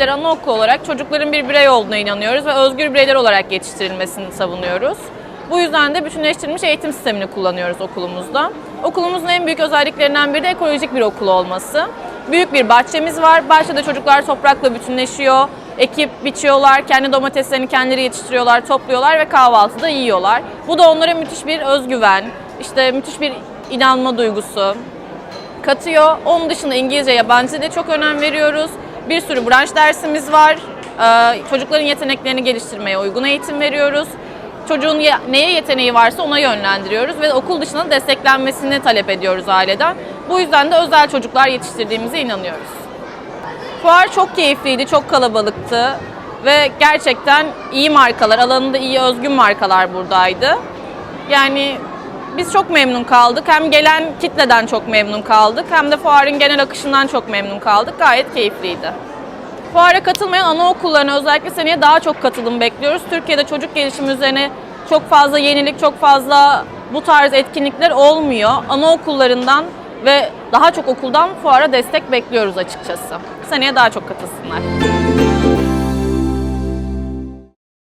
anaokulu olarak çocukların bir birey olduğuna inanıyoruz ve özgür bireyler olarak yetiştirilmesini savunuyoruz. Bu yüzden de bütünleştirilmiş eğitim sistemini kullanıyoruz okulumuzda. Okulumuzun en büyük özelliklerinden biri de ekolojik bir okul olması. Büyük bir bahçemiz var. Bahçede çocuklar toprakla bütünleşiyor. Ekip biçiyorlar, kendi domateslerini kendileri yetiştiriyorlar, topluyorlar ve kahvaltıda yiyorlar. Bu da onlara müthiş bir özgüven, işte müthiş bir inanma duygusu, katıyor. Onun dışında İngilizce, yabancı dile çok önem veriyoruz. Bir sürü branş dersimiz var. Ee, Çocukların yeteneklerini geliştirmeye uygun eğitim veriyoruz. Çocuğun ye- neye yeteneği varsa ona yönlendiriyoruz ve okul dışında desteklenmesini talep ediyoruz aileden. Bu yüzden de özel çocuklar yetiştirdiğimize inanıyoruz. Fuar çok keyifliydi, çok kalabalıktı ve gerçekten iyi markalar, alanında iyi özgün markalar buradaydı. Yani biz çok memnun kaldık. Hem gelen kitleden çok memnun kaldık hem de fuarın genel akışından çok memnun kaldık. Gayet keyifliydi. Fuara katılmayan anaokullarına özellikle seneye daha çok katılım bekliyoruz. Türkiye'de çocuk gelişimi üzerine çok fazla yenilik, çok fazla bu tarz etkinlikler olmuyor. Anaokullarından ve daha çok okuldan fuara destek bekliyoruz açıkçası. Seneye daha çok katılsınlar.